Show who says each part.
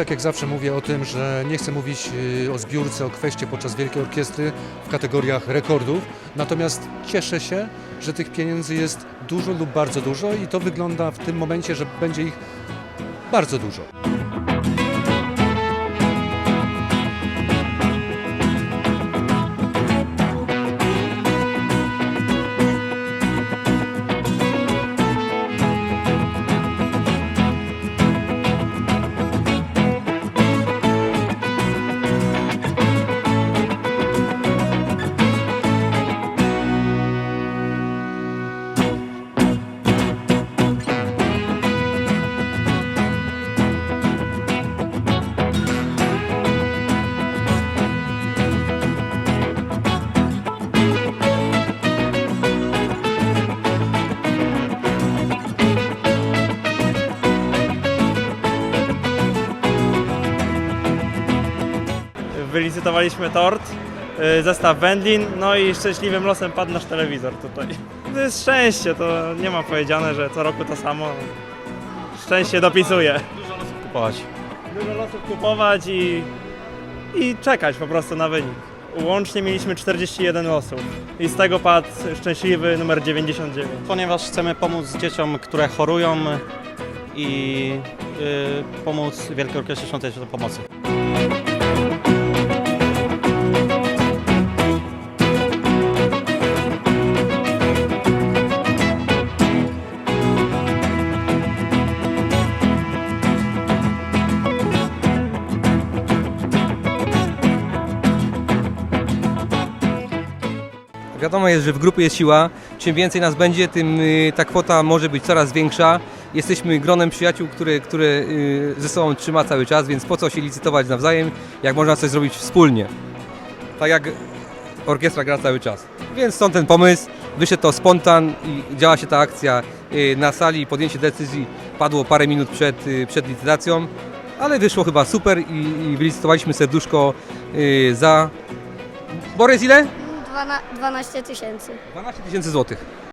Speaker 1: tak jak zawsze mówię o tym, że nie chcę mówić y, o zbiórce, o kwestii podczas Wielkiej Orkiestry w kategoriach rekordów, natomiast cieszę się, że tych pieniędzy jest dużo lub bardzo dużo i to wygląda w tym momencie, że będzie ich bardzo dużo.
Speaker 2: Wylicytowaliśmy tort, y, zestaw wędlin, no i szczęśliwym losem padł nasz telewizor tutaj. To jest szczęście, to nie ma powiedziane, że co roku to samo. Szczęście dopisuje.
Speaker 3: kupować.
Speaker 2: Dużo losów kupować i, i czekać po prostu na wynik. Łącznie mieliśmy 41 losów i z tego padł szczęśliwy numer 99.
Speaker 3: Ponieważ chcemy pomóc dzieciom, które chorują i y, pomóc Wielkiej Orkiestrze Świątecznej Pomocy.
Speaker 4: Wiadomo jest, że w grupie jest siła. Czym więcej nas będzie, tym y, ta kwota może być coraz większa. Jesteśmy gronem przyjaciół, które, które y, ze sobą trzyma cały czas, więc po co się licytować nawzajem, jak można coś zrobić wspólnie. Tak jak orkiestra gra cały czas. Więc stąd ten pomysł, wyszedł to spontan i działa się ta akcja y, na sali. Podjęcie decyzji padło parę minut przed, przed licytacją, ale wyszło chyba super i, i wylicytowaliśmy serduszko za... Borys ile?
Speaker 5: Dwana- 12 tysięcy.
Speaker 4: 12 tysięcy złotych.